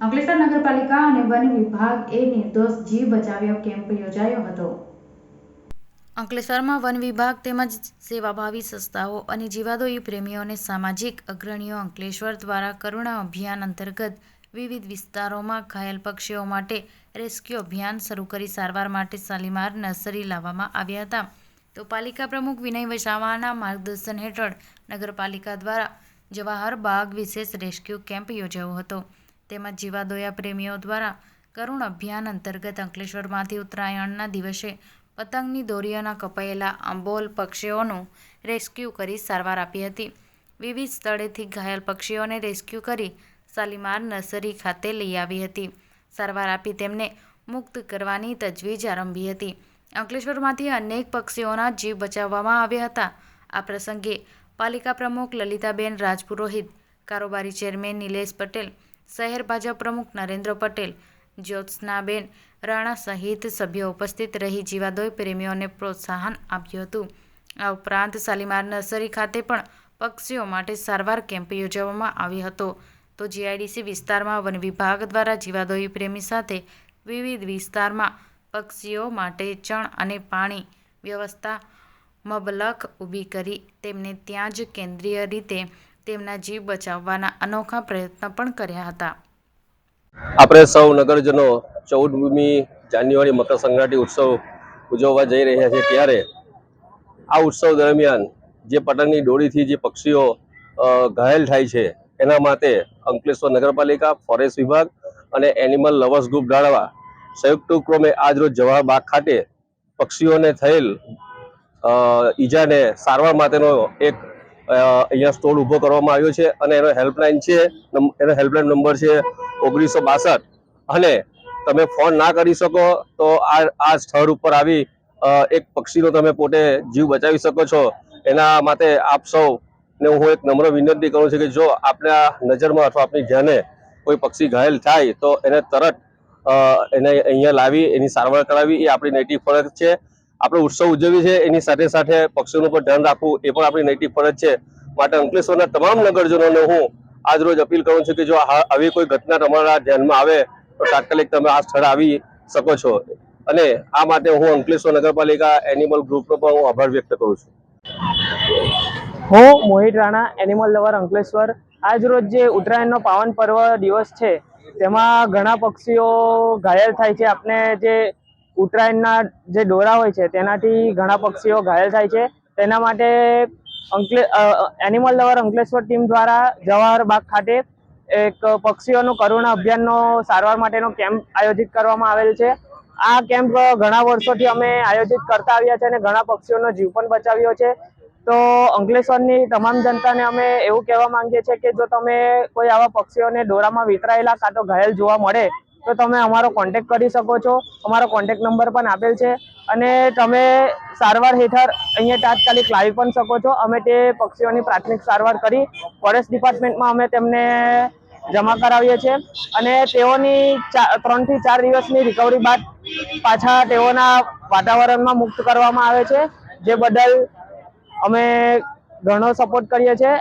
અંકલેશ્વર નગરપાલિકા અને વન વિભાગ એ નિર્દોષ જીવ બચાવ્યો કેમ્પ યોજાયો હતો. અંકલેશ્વરમાં વન વિભાગ તેમજ સેવાભાવી સંસ્થાઓ અને જીવાદોયી પ્રેમીઓને સામાજિક અગ્રણીઓ અંકલેશ્વર દ્વારા કરુણા અભિયાન અંતર્ગત વિવિધ વિસ્તારોમાં ઘાયલ પક્ષીઓ માટે રેસ્ક્યુ અભિયાન શરૂ કરી સારવાર માટે શાલીમાર નર્સરી લાવવામાં આવ્યા હતા. તો પાલિકા પ્રમુખ વિનય વસાવાના માર્ગદર્શન હેઠળ નગરપાલિકા દ્વારા જવાહર બાગ વિશેષ રેસ્ક્યુ કેમ્પ યોજાયો હતો. તેમજ જીવાદોયા પ્રેમીઓ દ્વારા કરુણ અભિયાન અંતર્ગત અંકલેશ્વરમાંથી ઉત્તરાયણના દિવસે પતંગની દોરીઓના કપાયેલા આંબોલ પક્ષીઓનું રેસ્ક્યુ કરી સારવાર આપી હતી. વિવિધ સ્થળેથી ઘાયલ પક્ષીઓને રેસ્ક્યુ કરી શાલીમાર નર્સરી ખાતે લઈ આવી હતી. સારવાર આપી તેમને મુક્ત કરવાની તજવીજ આરંભી હતી. અંકલેશ્વરમાંથી અનેક પક્ષીઓના જીવ બચાવવામાં આવ્યા હતા. આ પ્રસંગે પાલિકા પ્રમુખ લલિતાબેન રાજપુરોહિત, કારોબારી ચેરમેન નિલેશ પટેલ શહેર ભાજપ પ્રમુખ નરેન્દ્ર પટેલ, જ્યોત્સનાબેન રાણા સહિત સભ્યો ઉપસ્થિત રહી જીવાદોય પ્રેમીઓને પ્રોત્સાહન આપ્યું હતું. આ ઉપરાંત શાલીમાર નર્સરી ખાતે પણ પક્ષીઓ માટે સારવાર કેમ્પ યોજવામાં આવ્યો હતો. તો જીઆઈડીસી વિસ્તારમાં વન વિભાગ દ્વારા જીવાદોઈ પ્રેમી સાથે વિવિધ વિસ્તારમાં પક્ષીઓ માટે ચણ અને પાણી વ્યવસ્થા મબલખ ઊભી કરી, તેમને ત્યાં જ કેન્દ્રીય રીતે તેમના જીવ બચાવવાના અનોખા પ્રયત્ન પણ કર્યા હતા. આપણે સૌ નગરજનો ચૌદમી જાન્યુઆરી મકર સંક્રાંતિ ઉત્સવ ઉજવવા જઈ રહ્યા છે ત્યારે આ ઉત્સવ દરમિયાન જે પતંગની દોરીથી જે પક્ષીઓ ઘાયલ થાય છે, એના માટે અંકલેશ્વર નગરપાલિકા, ફોરેસ્ટ વિભાગ અને એનિમલ લવર્સ ગ્રુપ દ્વારા સંયુક્ત ઉપક્રમે આજરોજ જવાહર બાગ ખાતે પક્ષીઓને થયેલ ઈજાને સારવાર માટેનો એક અહીંયા સ્ટોલ ઊભો કરવામાં આવ્યો છે અને એનો હેલ્પલાઇન છે એનો હેલ્પલાઇન નંબર છે ઓગણીસો બાસઠ. અને તમે ફોન ના કરી શકો તો આ આ સ્થળ ઉપર આવી એક પક્ષીનો તમે પોતે જીવ બચાવી શકો છો. એના માટે આપ સૌ ને હું એક નમ્ર વિનંતી કરું છું કે જો આપણા નજરમાં અથવા આપણી ધ્યાને કોઈ પક્ષી ઘાયલ થાય તો એને તરત એને અહીંયા લાવી, એની સારવાર કરાવી. એ આપણી નૈતિક ફરજ છે. આપણે ઉત્સવ ઉજવીએ છીએ, એની સાથે સાથે પક્ષીઓનું પણ ધ્યાન રાખવું એ પણ આપણી નૈતિક ફરજ છે. માટે અંકલેશ્વરના તમામ નગરજનોને હું આજ રોજ અપીલ કરું છું કે જો આવી કોઈ ઘટના તમારા ધ્યાનમાં આવે, તો તાત્કાલિક તમે આ સ્થળે આવી શકો છો. અને આ માટે હું અંકલેશ્વર નગરપાલિકા એનિમલ ગ્રુપનો પણ હું આભાર વ્યક્ત કરું છું. હું મોહિત રાણા, એનિમલ લવર અંકલેશ્વર. આજ રોજ જે ઉત્તરાયણનો પાવન પર્વ દિવસ છે, તેમાં ઘણા પક્ષીઓ ઘાયલ થાય છે. આપણે જે ઉત્તરાયણના જે દોરા હોય છે, તેનાથી ઘણા પક્ષીઓ ઘાયલ થાય છે. તેના માટે અંકલે એનિમલ લવર અંકલેશ્વર ટીમ દ્વારા જવાહર બાગ ખાતે એક પક્ષીઓનું કરુણા અભિયાનનો સારવાર માટેનો કેમ્પ આયોજિત કરવામાં આવેલ છે. આ કેમ્પ ઘણા વર્ષોથી અમે આયોજિત કરતા આવ્યા છે અને ઘણા પક્ષીઓનો જીવ પણ બચાવ્યો છે. તો અંકલેશ્વરની તમામ જનતાને અમે એવું કહેવા માંગીએ છીએ કે જો તમે કોઈ આવા પક્ષીઓને દોરામાં વિતરાયેલા કાં તો ઘાયલ જોવા મળે તો તમે અમારો કોન્ટેક કરી શકો છો. અમારો કોન્ટેક નંબર પણ આપેલ છે. અને તમે સારવાર હેઠળ અહીંયા તાત્કાલિક લાવી પણ શકો છો. અમે તે પક્ષીઓની પ્રાથમિક સારવાર કરી ફોરેસ્ટ ડિપાર્ટમેન્ટમાં અમે તેમને જમા કરાવીએ છીએ. અને તેઓની ત્રણથી ચાર દિવસની રિકવરી બાદ પાછા તેઓના વાતાવરણમાં મુક્ત કરવામાં આવે છે. જે બદલ અમે ઘણો સપોર્ટ કરીએ છીએ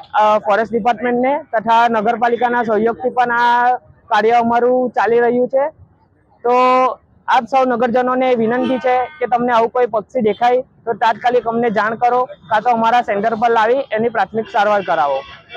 ફોરેસ્ટ ડિપાર્ટમેન્ટને તથા નગરપાલિકાના સહયોગથી પણ આ કાર્ય અમારું ચાલી રહ્યું છે. તો આપ સૌ નગરજનોને વિનંતી છે કે તમને આવું કોઈ પક્ષી દેખાય, તો તાત્કાલિક અમને જાણ કરો, કાં તો અમારા સેન્ટર પર લાવી એની પ્રાથમિક સારવાર કરાવો.